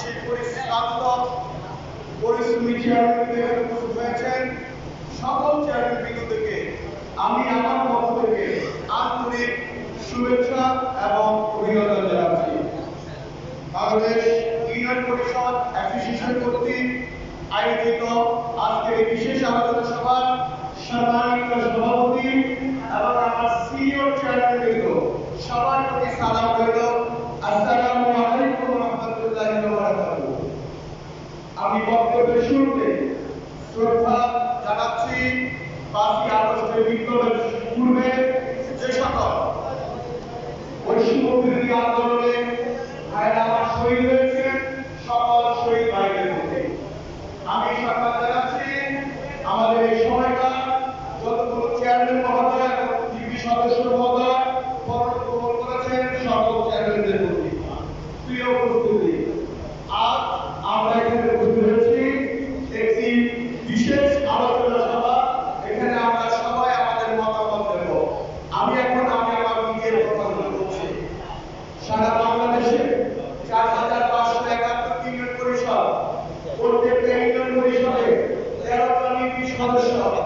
সেই পরিশ্রান্ত পরিশ্রমী চেয়ারম্যানদের হয়েছেন সকল চেয়ারম্যান বিন্দুদেরকে। আমি আমার পক্ষ থেকে আন্তরিক শুভেচ্ছা এবং অভিনন্দন জানাচ্ছি। বাংলাদেশ ইউনিয়ন পরিষদ অ্যাসোসিয়েশন কর্তৃক আয়োজিত আজকের বিশেষ আলোচনা সভার সম্মানিত সভাপতি এবং আমার সিনিয়র চেয়ারম্যান বৃন্দ, সবার প্রতি সালাম রইল। আমি বক্তব্যের শুরুতে শ্রদ্ধা জানাচ্ছি পাঁচই আগস্টের বিপ্লবের পূর্বে যে সকল বিরোধী আন্দোলনে ভাইরা আমার শহীদ হয়েছে, সকল শহীদ ভাইদের প্রতি আমি জানাচ্ছি, আমাদের এই সময়টা যতগুলো চেয়ারম্যান মহোদয় টিভি সদস্য মহোদয় সকল চেয়ারম্যানদের প্রতি প্রিয় আজ আমরা এখানে উপস্থিত হয়েছি একটি বিশেষ আলোচনা সভা এখানে আমরা সবাই আমাদের মতামত দেব আমি এখন আমি আমার নিজের কথাগুলো বলছি সারা বাংলাদেশে চার হাজার পাঁচশো একাত্তর ইউনিয়ন পরিষদ প্রত্যেকটা ইউনিয়ন পরিষদে তেরোটা নীতি সদস্য তাহলে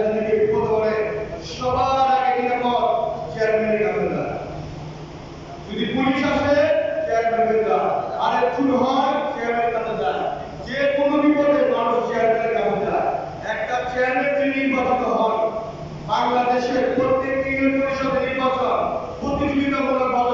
যদি একটু হয় চেয়ারম্যানের কাছে যায়। যে কোনো বিপদে মানুষ চেয়ারম্যানের কাছে যায়। একটা চেয়ারম্যান যিনি নির্বাচিত হন, বাংলাদেশের প্রত্যেক ইউনিয়ন পরিষদের নির্বাচন প্রতিযোগিতামূলক ভাবে